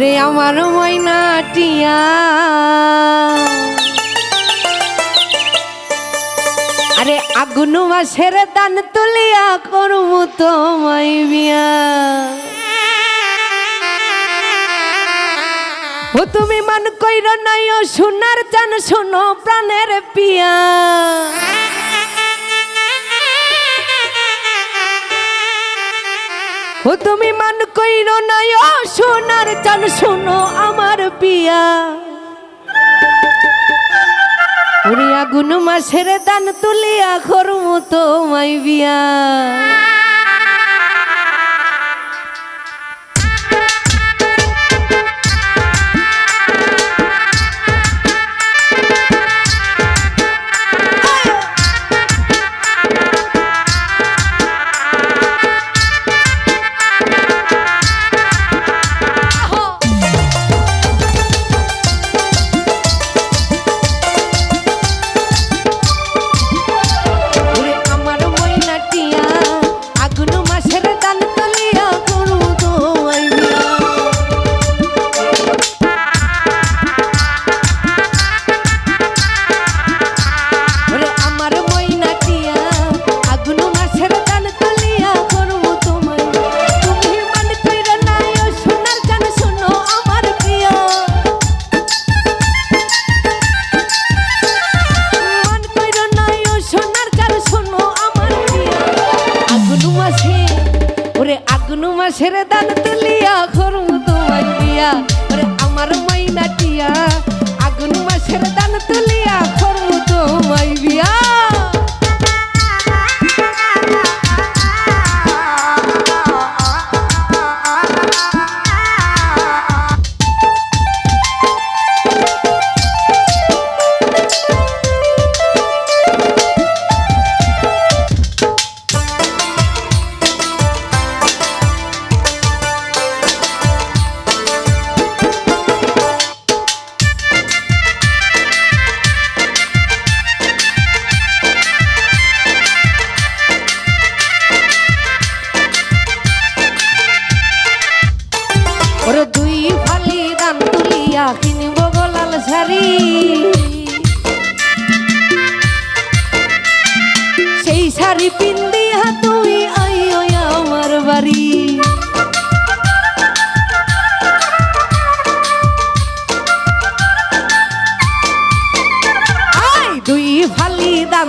ওরে আমার ময়নাটিয়া আরে আগুন মাসের দান তুলিয়া করব তোমায় বিয়া। ও তুমি মান কইর নাই, ও সোনার চান শোনো প্রাণের পিয়া। ও তুমি মান কইর নাই ও সোনার চান শোনো আমার পিয়া। ওরে আগুন মাসের দান তুলিয়া খরমতো মাই বিয়া আগুন মাছের দান তুলিয়া শাড়ি পিন্দিয়া তুই আইও আমার বাড়ি। দুই ভালি দান